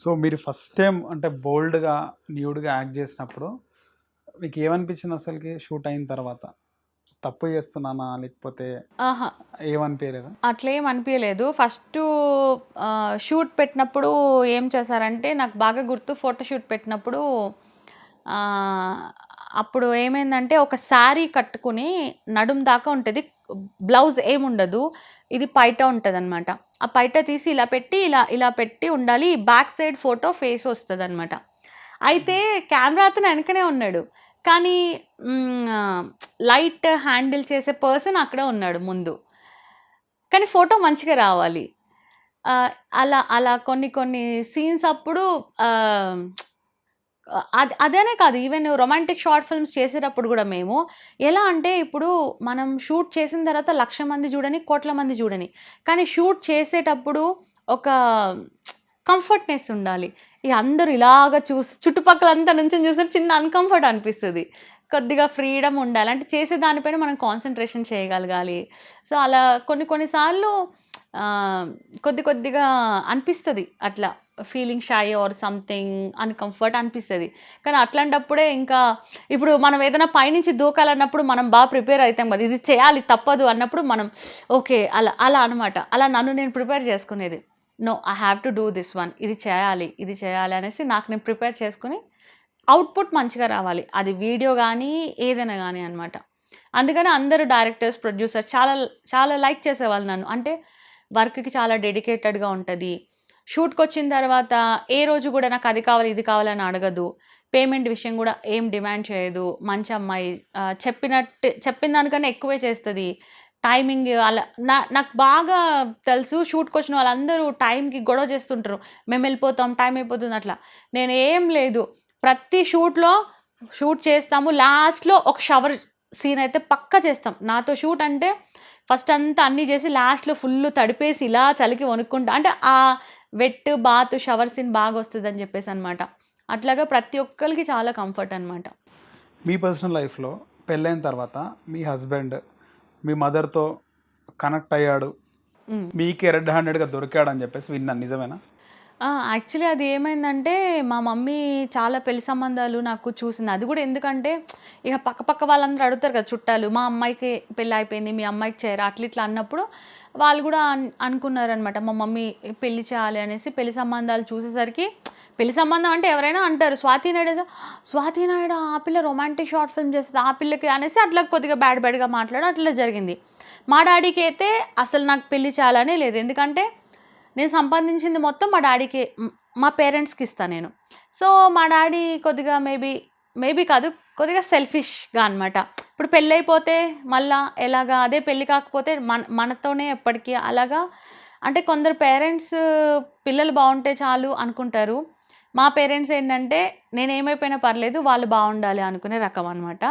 So మీరు first time అంటే బోల్డ్గా న్యూడ్గా act చేసినప్పుడు మీకు ఏమనిపించింది అసలుకి షూట్ అయిన తర్వాత? తప్పు చేస్తున్నానా? లేకపోతే ఆహా. ఏమనిపించలేదా అట్లేం అనిపించలేదు ఫస్ట్ షూట్ పెట్టినప్పుడు ఏం చేశారంటే నాకు బాగా గుర్తు ఫోటో షూట్ పెట్టినప్పుడు అప్పుడు ఏమైందంటే ఒక శారీ కట్టుకుని నడుం దాకా ఉంటుంది. బ్లౌజ్ ఏముండదు. ఇది పైట ఉంటుంది అనమాట ఆ పైట తీసి ఇలా పెట్టి ఇలా ఇలా పెట్టి ఉండాలి. బ్యాక్ సైడ్ ఫోటో ఫేస్ వస్తుంది అనమాట అయితే కెమెరా అతను వెనకనే ఉన్నాడు. కానీ లైట్ హ్యాండిల్ చేసే పర్సన్ అక్కడే ఉన్నాడు ముందు. కానీ ఫోటో మంచిగా రావాలి. అలా అలా కొన్ని కొన్ని సీన్స్ అప్పుడు అదేనే కాదు. ఈవెన్ రొమాంటిక్ షార్ట్ ఫిల్మ్స్ చేసేటప్పుడు కూడా మేము ఎలా అంటే ఇప్పుడు మనం షూట్ చేసిన తర్వాత లక్ష మంది చూడని కోట్ల మంది చూడని. కానీ షూట్ చేసేటప్పుడు ఒక కంఫర్ట్నెస్ ఉండాలి. ఇక అందరూ ఇలాగ చూసి చుట్టుపక్కల అంతా నుంచి చూస్తే చిన్న అన్కంఫర్ట్ అనిపిస్తుంది. కొద్దిగా ఫ్రీడమ్ ఉండాలి. అంటే చేసే దానిపైన మనం కాన్సన్ట్రేషన్ చేయగలగాలి. సో అలా కొన్ని కొన్నిసార్లు కొద్ది కొద్దిగా అనిపిస్తుంది. అట్లా feeling shy or something uncomfort అనిపిస్తుంది. కానీ అట్లాంటప్పుడే ఇంకా ఇప్పుడు మనం ఏదైనా పైనుంచి దూకాలన్నప్పుడు మనం బాగా ప్రిపేర్ అవుతాం కదా. ఇది చేయాలి తప్పదు అన్నప్పుడు మనం ఓకే అలా అలా అనమాట అలా నన్ను నేను ప్రిపేర్ చేసుకునేది. No I have to do this one. ఇది చేయాలి ఇది చేయాలి అనేసి నాకు నేను ప్రిపేర్ చేసుకుని అవుట్పుట్ మంచిగా రావాలి. అది వీడియో కానీ ఏదైనా కానీ అనమాట అందుకని అందరూ డైరెక్టర్స్ ప్రొడ్యూసర్స్ చాలా చాలా లైక్ చేసేవాళ్ళు నన్ను. అంటే వర్క్కి చాలా డెడికేటెడ్గా ఉంటుంది. షూట్కి వచ్చిన తర్వాత ఏ రోజు కూడా నాకు అది కావాలి ఇది కావాలని అడగదు. పేమెంట్ విషయం కూడా ఏం డిమాండ్ చేయదు. మంచి అమ్మాయి. చెప్పినట్టు చెప్పిన దానికన్నా ఎక్కువే చేస్తుంది. టైమింగ్ అలా నా నాకు బాగా తెలుసు షూట్కి వచ్చిన వాళ్ళందరూ టైంకి గొడవ చేస్తుంటారు. మేము వెళ్ళిపోతాం టైం అయిపోతుంది అట్లా. నేను ఏం లేదు. ప్రతి షూట్లో షూట్ చేస్తాము. లాస్ట్లో ఒక షవర్ సీన్ అయితే పక్కా చేస్తాం. నాతో షూట్ అంటే ఫస్ట్ అంతా అన్నీ చేసి లాస్ట్లో ఫుల్ తడిపేసి ఇలా చలికి వణుక్కుంటా అంటే ఆ వెట్ బాత్ షవర్ సీన్ బాగా వస్తుంది అని చెప్పేసి అనమాట అట్లాగా ప్రతి ఒక్కరికి చాలా కంఫర్ట్ అనమాట మీ పర్సనల్ లైఫ్లో పెళ్ళైన తర్వాత మీ హస్బెండ్ మీ మదర్తో కనెక్ట్ అయ్యాడు. మీకే రెడ్ హ్యాండెడ్గా దొరికాడు అని చెప్పేసి విన్నాను నిజమేనా? యాక్చువల్లీ అది ఏమైందంటే మా మమ్మీ చాలా పెళ్ళి సంబంధాలు నాకు చూసింది. అది కూడా ఎందుకంటే ఇక పక్క పక్క వాళ్ళందరూ అడుగుతారు కదా చుట్టాలు మా అమ్మాయికి పెళ్ళి అయిపోయింది మీ అమ్మాయికి చేయరా అట్లా ఇట్లా అన్నప్పుడు వాళ్ళు కూడా అన్ అనుకున్నారనమాట మా మమ్మీ పెళ్ళి చేయాలి అనేసి పెళ్ళి సంబంధాలు చూసేసరికి పెళ్ళి సంబంధం అంటే ఎవరైనా అంటారు స్వాతి నాయుడు స్వాతి నాయుడు ఆ పిల్ల రొమాంటిక్ షార్ట్ ఫిల్మ్ చేస్తుంది ఆ పిల్లకి అనేసి అట్లా కొద్దిగా బ్యాడ్ బ్యాడ్గా మాట్లాడడం అట్లా జరిగింది. మా డాడీకి అయితే అసలు నాకు పెళ్ళి చేయాలనే లేదు. ఎందుకంటే నేను సంపాదించింది మొత్తం మా డాడీకి మా పేరెంట్స్కి ఇస్తాను నేను. సో మా డాడీ కొద్దిగా మేబీ మేబీ కాదు కొద్దిగా సెల్ఫిష్గా అనమాట ఇప్పుడు పెళ్ళైపోతే మళ్ళా ఎలాగా అదే పెళ్ళి కాకపోతే మన మనతోనే ఎప్పటికీ అలాగా. అంటే కొందరు పేరెంట్స్ పిల్లలు బాగుంటే చాలు అనుకుంటారు. మా పేరెంట్స్ ఏంటంటే నేను ఏమైపోయినా పర్లేదు వాళ్ళు బాగుండాలి అనుకునే రకం అనమాట